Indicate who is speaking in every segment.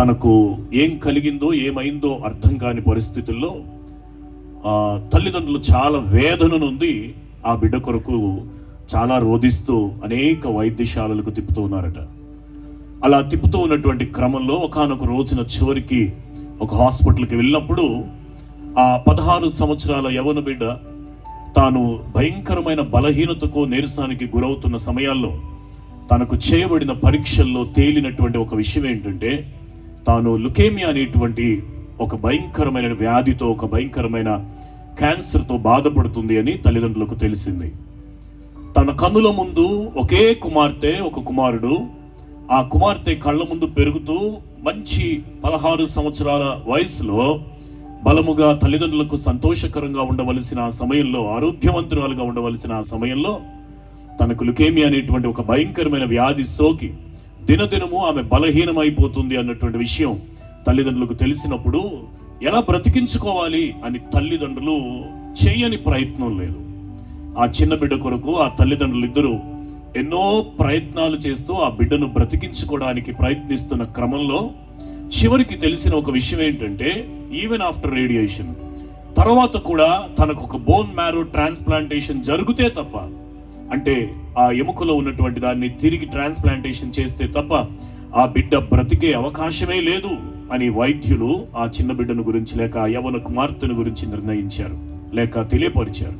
Speaker 1: తనకు ఏం కలిగిందో ఏమైందో అర్థం కాని పరిస్థితుల్లో తల్లిదండ్రులు చాలా వేదన నుండి ఆ బిడ్డ కొరకు చాలా రోధిస్తూ అనేక వైద్యశాలలకు తిప్పుతూ ఉన్నారట. అలా తిప్పుతూ ఉన్నటువంటి క్రమంలో ఒకానొక రోజున చివరికి ఒక హాస్పిటల్కి వెళ్ళినప్పుడు ఆ పదహారు సంవత్సరాల యవన బిడ్డ తాను భయంకరమైన బలహీనతకు నీరసానికి గురవుతున్న సమయాల్లో తనకు చేయబడిన పరీక్షల్లో తేలినటువంటి ఒక విషయం ఏంటంటే తాను లుకేమియా అనేటువంటి ఒక భయంకరమైన వ్యాధితో ఒక భయంకరమైన క్యాన్సర్తో బాధపడుతుంది అని తల్లిదండ్రులకు తెలిసింది. తన కన్నుల ముందు ఒకే కుమార్తె ఒక కుమారుడు. ఆ కుమార్తె కళ్ళ ముందు పెరుగుతూ మంచి పదహారు సంవత్సరాల వయసులో బలముగా తల్లిదండ్రులకు సంతోషకరంగా ఉండవలసిన ఆ సమయంలో ఆరోగ్యవంతురాలుగా ఉండవలసిన ఆ సమయంలో తనకు లుకేమియా అనేటువంటి ఒక భయంకరమైన వ్యాధి సోకి దినదినము ఆమె బలహీనమైపోతుంది అన్నటువంటి విషయం తల్లిదండ్రులకు తెలిసినప్పుడు ఎలా బ్రతికించుకోవాలి అని తల్లిదండ్రులు చేయని ప్రయత్నం లేదు. ఆ చిన్న బిడ్డ కొరకు ఆ తల్లిదండ్రులు ఇద్దరు ఎన్నో ప్రయత్నాలు చేస్తూ ఆ బిడ్డను బ్రతికించుకోవడానికి ప్రయత్నిస్తున్న క్రమంలో చివరికి తెలిసిన ఒక విషయం ఏంటంటే ఈవెన్ ఆఫ్టర్ రేడియేషన్ తర్వాత కూడా తనకు ఒక బోన్ మ్యారో ట్రాన్స్ప్లాంటేషన్ జరిగితే తప్ప అంటే ఆ ఎముకలో ఉన్నటువంటి దాన్ని తిరిగి ట్రాన్స్ప్లాంటేషన్ చేస్తే తప్ప ఆ బిడ్డ బ్రతికే అవకాశమే లేదు అని వైద్యులు ఆ చిన్న బిడ్డను గురించి లేక ఆ యవన కుమార్తెను గురించి నిర్ణయించారు లేక తెలియపరిచారు.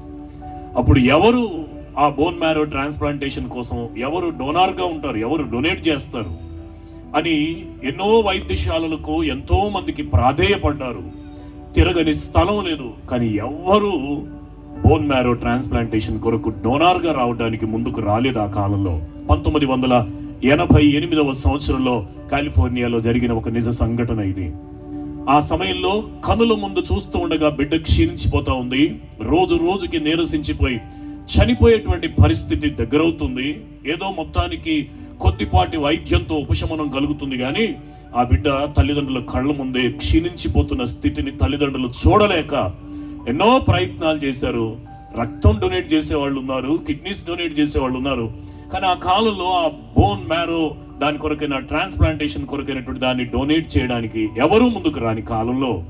Speaker 1: అప్పుడు ఎవరు ఆ బోన్ మ్యారో ట్రాన్స్ప్లాంటేషన్ కోసం ఎవరు డోనార్గా ఉంటారు ఎవరు డొనేట్ చేస్తారు అని ఎన్నో వైద్యశాలలకు ఎంతో మందికి ప్రాధేయపడ్డారు. తిరగని స్థలం లేదు కానీ ఎవ్వరూ బోన్ మ్యారో ట్రాన్స్ప్లాంటేషన్ కొరకు డోనార్గా రావడానికి ముందుకు రాలేదు ఆ కాలంలో? పంతొమ్మిది వందల ఎనభై ఎనిమిదవ సంవత్సరంలో కాలిఫోర్నియాలో జరిగిన ఒక నిజ సంఘటన ఇది. ఆ సమయంలో కనుల ముందు చూస్తూ ఉండగా బిడ్డ క్షీణించిపోతా ఉంది. రోజు రోజుకి నీరసించిపోయి చనిపోయేటువంటి పరిస్థితి దగ్గరవుతుంది. ఏదో మొత్తానికి కొద్దిపాటి వైద్యంతో ఉపశమనం కలుగుతుంది కానీ ఆ బిడ్డ తల్లిదండ్రుల కళ్ళ ముందే క్షీణించిపోతున్న స్థితిని తల్లిదండ్రులు చూడలేక ఎన్నో ప్రయత్నాలు చేశారు. రక్తం డొనేట్ చేసే వాళ్ళు ఉన్నారు కిడ్నీస్ డొనేట్ చేసే వాళ్ళు ఉన్నారు. కానీ ఆ కాలంలో ఆ బోన్ మ్యారో దాని కొరకైన ట్రాన్స్ప్లాంటేషన్ కొరకైనటువంటి దాన్ని డొనేట్ చేయడానికి ఎవరూ ముందుకు రాని కాలంలో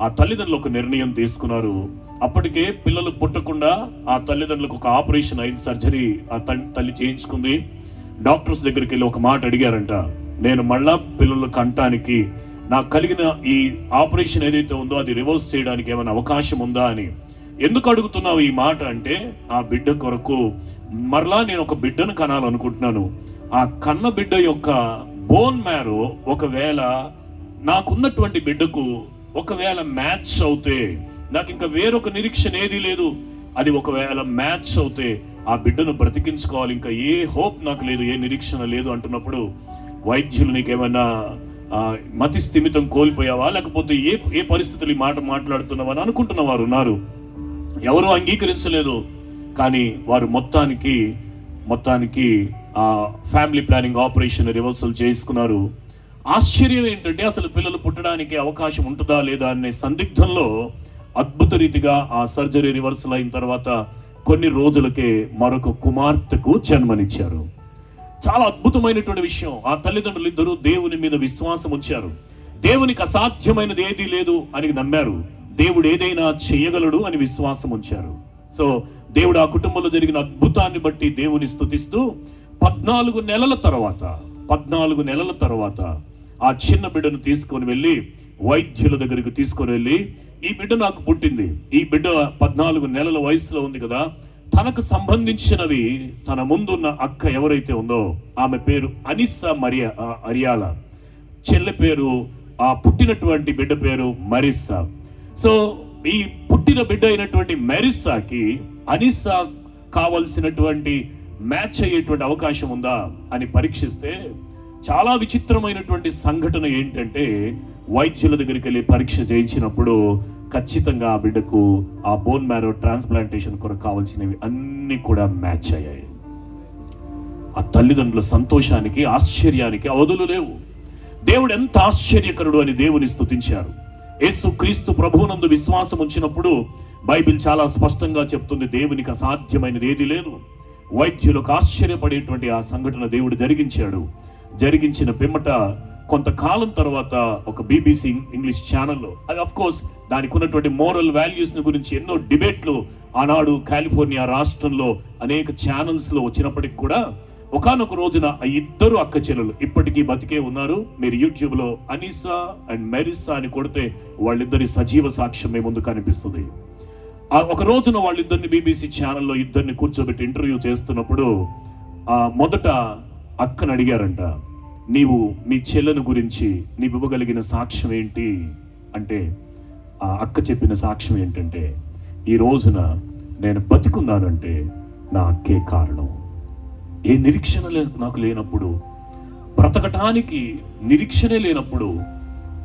Speaker 1: ఆ తల్లిదండ్రులు ఒక నిర్ణయం తీసుకున్నారు. అప్పటికే పిల్లలు పుట్టకుండా ఆ తల్లిదండ్రులకు ఒక ఆపరేషన్ అయింది సర్జరీ ఆ తల్లి చేయించుకుంది. డాక్టర్స్ దగ్గరికి వెళ్ళి ఒక మాట అడిగారంట. నేను మళ్ళా పిల్లలు కంటానికి నాకు కలిగిన ఈ ఆపరేషన్ ఏదైతే ఉందో అది రివర్స్ చేయడానికి ఏమైనా అవకాశం ఉందా అని. ఎందుకు అడుగుతున్నావు ఈ మాట అంటే ఆ బిడ్డ కొరకు మరలా నేను ఒక బిడ్డను కనాలనుకుంటున్నాను. ఆ కన్న బిడ్డ యొక్క బోన్ మ్యారో ఒకవేళ నాకున్నటువంటి బిడ్డకు ఒకవేళ మ్యాచ్ అవుతే నాకు ఇంకా వేరొక నిరీక్షణ ఏది లేదు. అది ఒకవేళ మ్యాచ్ అవుతే ఆ బిడ్డను బ్రతికించుకోవాలి. ఇంకా ఏ హోప్ నాకు లేదు ఏ నిరీక్షణ లేదు అంటున్నప్పుడు వైద్యులు నీకేమైనా మతి స్థిమితం కోల్పోయావా? లేకపోతే ఏ ఏ పరిస్థితులు ఈ మాట మాట్లాడుతున్నావా అని అనుకుంటున్న వారు ఉన్నారు. ఎవరు అంగీకరించలేదు. కానీ వారు మొత్తానికి మొత్తానికి ఆ ఫ్యామిలీ ప్లానింగ్ ఆపరేషన్ రివర్సల్ చేసుకున్నారు ఆశ్చర్యం ఏంటంటే అసలు పిల్లలు పుట్టడానికి అవకాశం ఉంటుందా లేదా అనే సందిగ్ధంలో అద్భుత రీతిగా ఆ సర్జరీ రివర్సల్ అయిన తర్వాత కొన్ని రోజులకే మరొక కుమార్తెకు జన్మనిచ్చారు. చాలా అద్భుతమైనటువంటి విషయం. ఆ తల్లిదండ్రులు ఇద్దరు దేవుని మీద విశ్వాసం ఉంచారు. దేవునికి అసాధ్యమైనది ఏదీ లేదు అని నమ్మారు. దేవుడు ఏదైనా చేయగలడు అని విశ్వాసం ఉంచారు. సో దేవుడు ఆ కుటుంబంలో జరిగిన అద్భుతాన్ని బట్టి దేవుని స్తుతిస్తూ పద్నాలుగు నెలల తర్వాత పద్నాలుగు నెలల తర్వాత ఆ చిన్న బిడ్డను తీసుకొని వెళ్ళి వైద్యుల దగ్గరికి తీసుకొని వెళ్ళి ఈ బిడ్డ నాకు పుట్టింది. ఈ బిడ్డ పద్నాలుగు నెలల వయసులో ఉంది కదా. తనకు సంబంధించినవి తన ముందున్న అక్క ఎవరైతే ఉందో ఆమె పేరు అనిస్సా మరియా అరియాల. చెల్లె పేరు ఆ పుట్టినటువంటి బిడ్డ పేరు మరిస్సా. సో ఈ పుట్టిన బిడ్డ అయినటువంటి మెరిస్సాకి అనిస్సా కావలసినటువంటి మ్యాచ్ అయ్యేటువంటి అవకాశం ఉందా అని పరీక్షిస్తే చాలా విచిత్రమైనటువంటి సంఘటన ఏంటంటే వైద్యుల దగ్గరికి వెళ్ళి పరీక్ష చేయించినప్పుడు ఖచ్చితంగా ఆ బిడ్డకు ఆ బోన్ మ్యారో ట్రాన్స్ప్లాంటేషన్ కొరకు కావాల్సినవి అన్ని కూడా మ్యాచ్ అయ్యాయి. ఆ తల్లిదండ్రుల సంతోషానికి ఆశ్చర్యానికి అవధులు లేవు. దేవుడు ఎంత ఆశ్చర్యకరుడు అని దేవుని స్థుతించారు యేసు క్రీస్తు ప్రభువునందు విశ్వాసం ఉంచినప్పుడు బైబిల్ చాలా స్పష్టంగా చెప్తుంది దేవునికి అసాధ్యమైనది ఏది లేదు. వైద్యులకు ఆశ్చర్యపడేటువంటి ఆ సంఘటన దేవుడు జరిగించాడు. జరిగించిన పిమ్మట కొంతకాలం తర్వాత ఒక బీబీసీ ఇంగ్లీష్ ఛానల్లో అది అఫ్ కోర్స్ దానికి ఉన్నటువంటి మోరల్ వాల్యూస్ గురించి ఎన్నో డిబేట్లు ఆనాడు కాలిఫోర్నియా రాష్ట్రంలో అనేక ఛానల్స్లో వచ్చినప్పటికి కూడా ఒకానొక రోజున ఆ ఇద్దరు అక్క చెల్లెలు ఇప్పటికీ బతికే ఉన్నారు. మీరు యూట్యూబ్లో అనీసా అనిసా అండ్ మెరిసా అని కొడితే వాళ్ళిద్దరి సజీవ సాక్ష్యం మీ ముందు కనిపిస్తుంది. ఆ ఒక రోజున వాళ్ళిద్దరిని బీబీసీ ఛానల్లో ఇద్దరిని కూర్చోబెట్టి ఇంటర్వ్యూ చేస్తున్నప్పుడు ఆ మొదట అక్కను అడిగారంట నీవు మీ చెల్లెను గురించి నీవు ఇవ్వగలిగిన సాక్ష్యం ఏంటి? అంటే ఆ అక్క చెప్పిన సాక్ష్యం ఏంటంటే ఈ రోజున నేను బతికున్నానంటే నా అక్కే కారణం. ఏ నిరీక్షణ లే- నాకు లేనప్పుడు బ్రతకటానికి నిరీక్షణే లేనప్పుడు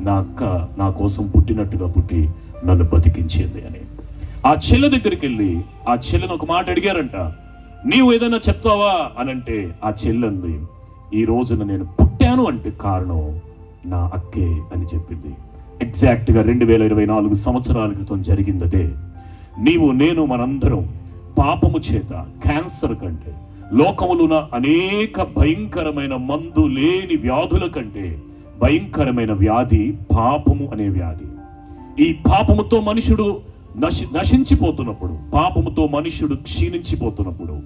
Speaker 1: నా అక్క నా కోసం పుట్టినట్టుగా పుట్టి నన్ను బతికించింది అని. ఆ చెల్లె దగ్గరికి వెళ్ళి ఆ చెల్లెను ఒక మాట అడిగారంట నీవు ఏదైనా చెప్తావా? అని అంటే ఆ చెల్లెంది ఈ రోజున నేను పుట్టాను అంటే కారణం నా అక్కే అని చెప్పింది. ఎగ్జాక్ట్గా రెండు వేల ఇరవై నాలుగు సంవత్సరాల క్రితం జరిగిందదే. నీవు నేను మనందరం పాపము చేత క్యాన్సర్ కంటే లోకములున అనేక భయంకరమైన మందు లేని వ్యాధుల కంటే భయంకరమైన వ్యాధి పాపము అనే వ్యాధి. ఈ పాపముతో మనుషుడు నశి నశించిపోతున్నప్పుడు పాపముతో మనుషుడు క్షీణించిపోతున్నప్పుడు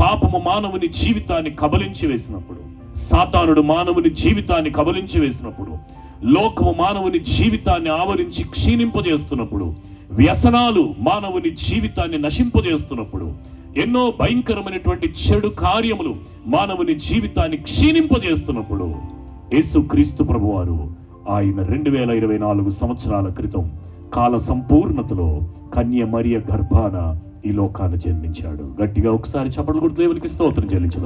Speaker 1: పాపము మానవుని జీవితాన్ని కబలించి వేసినప్పుడు సాతానుడు మానవుని జీవితాన్ని కబలించి వేసినప్పుడు లోకము మానవుని జీవితాన్ని ఆవరించి క్షీణింపజేస్తున్నప్పుడు వ్యసనాలు మానవుని జీవితాన్ని నశింపజేస్తున్నప్పుడు ఎన్నో భయంకరమైనటువంటి చెడు కార్యములు మానవుని జీవితాన్ని క్షీణింపజేస్తున్నప్పుడు యేసు క్రీస్తు ప్రభువారు ఆయన రెండు వేల ఇరవై నాలుగు సంవత్సరాల క్రితం కాల సంపూర్ణతలో కన్య మరియ గర్భాన ఈ లోకాన్ని జన్మించాడు. గట్టిగా ఒకసారి చప్పట్లు కొడుతూ దేవునికి స్తోత్రం చెల్లించారు